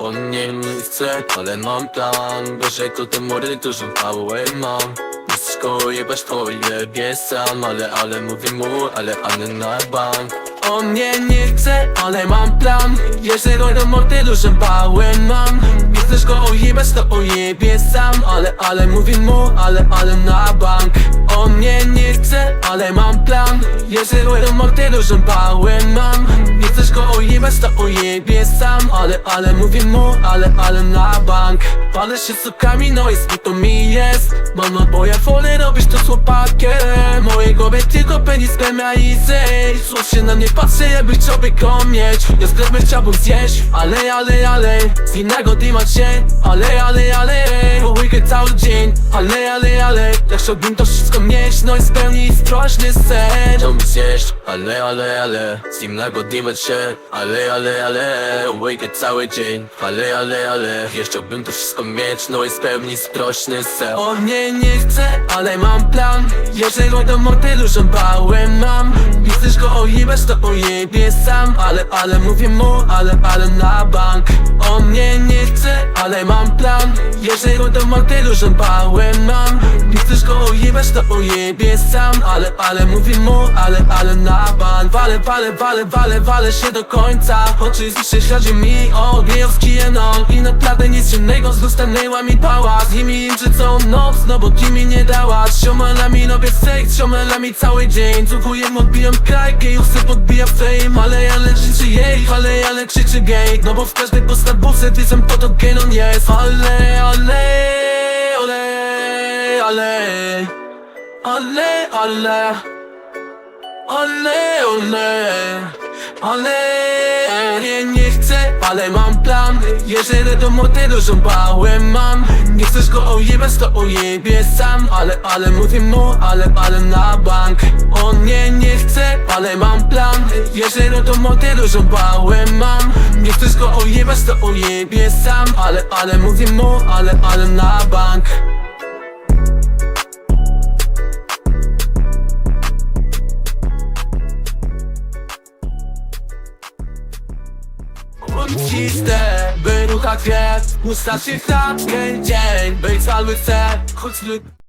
On nie, nie ale mam plan jak to te mordy dużo pałę mam. Wszystko jebać to jebie sam Ale, ale mówię mu, ale, ale na bank. On nie, nie chce, ale mam plan Jeżeli do mordy dużo pałę mam. Nie chcesz go ojebać, to ojebie sam Ale, ale mówię mu, ale, ale na bank. On nie, nie chce, ale mam plan Jeżeli do mordy dużo pałę mam Ojebać, to ojebie sam Ale, ale mówię mu, ale, ale na bank. Palę się sokami, no i to mi jest. Mam naboja wolę robić to z chłopakiem. Mojej głowie tylko penis spermia i zejść. Słów się na mnie patrzy, jakby chciałby go mieć. Ja sklepy chciałbym zjeść, ale, ale, ale Z innego dima cię, ale, ale, ale cały dzień, ale, ale, ale Ja chciałbym to wszystko mieć, no i spełnić straszny sen. Chciałbym zjeść, ale, ale, ale Z innego dima cię, ale, ale, ale Weekend cały dzień, ale, ale, ale Ja chciałbym to wszystko mieć, no i spełnić straszny sen. O nie, nie chcę, ale mam plan. Jeżeli do mordy dużo bałem mam. Nie chcesz go ojebać, to ojebie sam. Ale, ale mówię mu, ale, ale na bank. O mnie nie chcę, ale mam plan. Jeżeli do mordy dużo bałem mam Nie chcesz go ojebać, to ojebie sam. Ale, ale mówię mu, ale, ale na bank Wale, wale, wale, wale, wale się do końca. Oczywiście chodzi mi o gejowski enon. I naprawdę nic innego zostanęła mi pała Z nimi im całą noc, no bo ty nie dałaś Siomelami robię seks, siomelami cały dzień. Cukuję, odbijam kraj, gejów se podbija fame. Ale ale krzyczy jej, ale ale krzyczy gej. No bo w każdej podstawówce wiedzą po to genon jest. Ale, ale, ale, ale Ale, ale ale, ale, Nie, nie chcę, ale mam plan. Jeżeli do motelu żąbałem mam. Nie chcesz go ojebać, to ojebie sam. Ale, ale mówię mu, ale, ale na bank. On nie, nie chce, ale mam plan. Jeżeli do motelu żąbałem mam. Nie chcesz go ojebać, to ojebie sam. Ale, ale mówię mu, ale, ale na bank Uciste, by rucha krew Usta się klatkę dzień Być cały chcę Choć